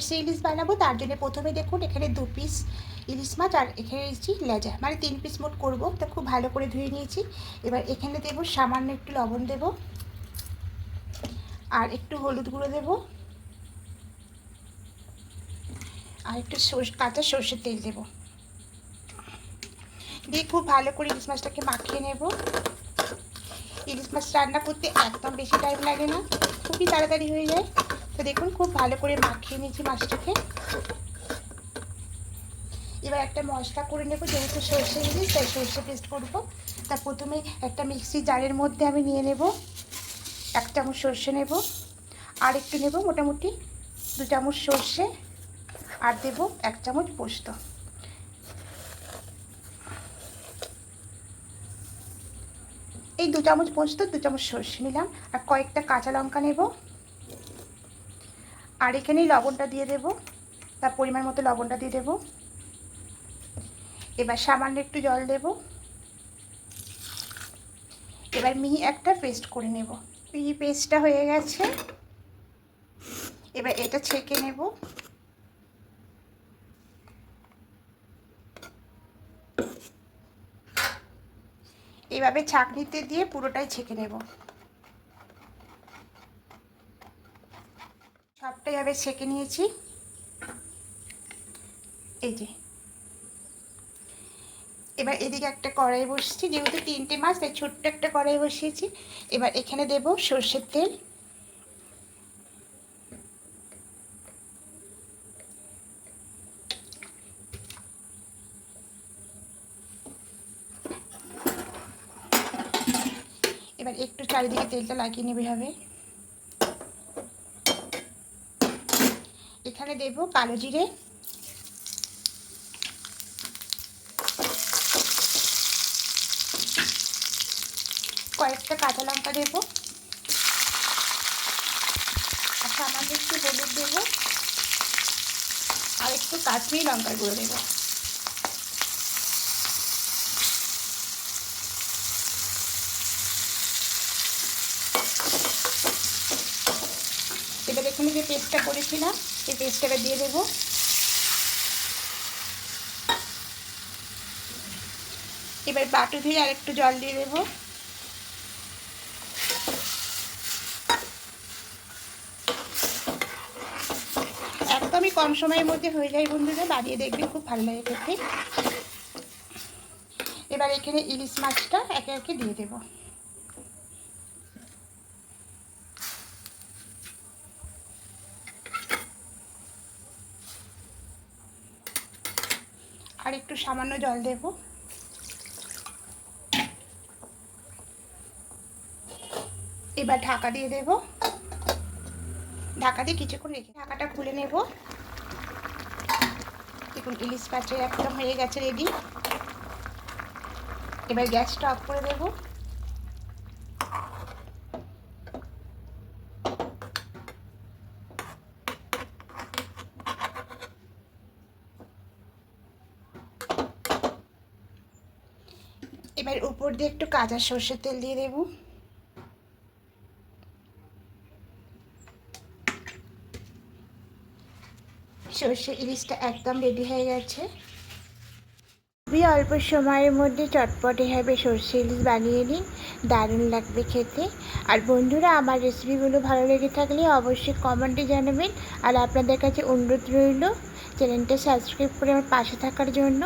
সর্ষে ইলিশ বানাবো। তার জন্য প্রথমে দেখুন এখানে দু পিস ইলিশ মাছ আর এখানে নিয়েছি লেজা। মানে তিন পিস মোট করব। তা খুব ভালো করে ধুয়ে নিয়েছি। এবার এখানে দেবো সামান্য একটু লবণ দেবো। আর একটু হলুদ গুঁড়ো দেবো। আর একটু কাঁচা সর্ষের তেল দেবো। দিয়ে খুব ভালো করে ইলিশ মাছটাকে মাখিয়ে নেব। ইলিশ মাছ রান্না করতে একদম বেশি টাইম লাগে না। খুবই তাড়াতাড়ি হয়ে যায়। তো দেখুন, খুব ভালো করে মাখিয়ে নিয়েছি মাছটাকে। এবার একটা মশলা করে নেব, যেহেতু সর্ষে ইলিশ, তাই সর্ষে পেস্ট করব। তা প্রথমে একটা মিক্সি জারের মধ্যে আমি নিয়ে নেব। এক চামচ সর্ষে নেব, আর একটু নেব মোটামুটি দু চামচ সর্ষে, আর দেব এক চামচ পোস্ত। এই দু চামচ পোস্ত, দু চামচ সর্ষে নিলাম, আর কয়েকটা কাঁচা লঙ্কা নেব। আর এখানেই লবণটা দিয়ে দেব। তার পরিমাণ মতো লবণটা দিয়ে দেব। এবার সামান্য একটু জল দেব। এবার মিহি একটা পেস্ট করে নেব। মিহি পেস্টটা হয়ে গেছে। এবার এটা ছেঁকে নেব। এভাবে ছাঁকনিতে দিয়ে পুরোটাই ছেঁকে নেব। সবটাই এভাবে ছেঁকে নিয়েছি। এই যে। এবার এদিকে একটা কড়াই বসিয়েছি যেহেতু তিনটে মাছ, তাই ছোট্ট একটা কড়াই বসিয়েছি। এবার এখানে দেব সর্ষের তেল। এবার একটু চারিদিকে তেলটা লাগিয়ে নেবে হবে। এখানে দেব কালো জিরে। কয়েকটা কাঁচা লঙ্কা দেবো। আর সামান্য একটু হলুদ দেবো। আর একটু কাশ্মীর লঙ্কার গুঁড়ো দেবো। এখানে যে পেস্টটা করেছিলাম, সেই পেস্টটা দিয়ে দেবো। এবার বাটু ধুয়ে আর একটু জল দিয়ে দেবো। একদমই কম সময়ের মধ্যে হয়ে যায় বন্ধুরা বাড়িয়ে দেখবেন খুব ভালো লাগে খেতে। এবার এখানে ইলিশ মাছটা একে একে দিয়ে দেবো। আর একটু সামান্য জল দেব। এবার ঢাকা দিয়ে দেব। ঢাকা দিয়ে কিছুক্ষণ রেখে ঢাকাটা খুলে নেব। দেখুন, ইলিশ মাছের একদম হয়ে গেছে রেডি এবার গ্যাসটা অফ করে দেব। এবার উপর দিয়ে একটু কাঁচা সর্ষের তেল দিয়ে দেব। সর্ষে ইলিশটা একদম রেডি হয়ে গেছে। খুবই অল্প সময়ের মধ্যে চটপটে হবে সর্ষে ইলিশ বানিয়ে নিন। দারুণ লাগবে খেতে। আর বন্ধুরা, আমার রেসিপিগুলো ভালো লেগে থাকলে অবশ্যই কমেন্টে জানাবেন। আর আপনাদের কাছে অনুরোধ রইল চ্যানেলটা সাবস্ক্রাইব করে আমার পাশে থাকার জন্য।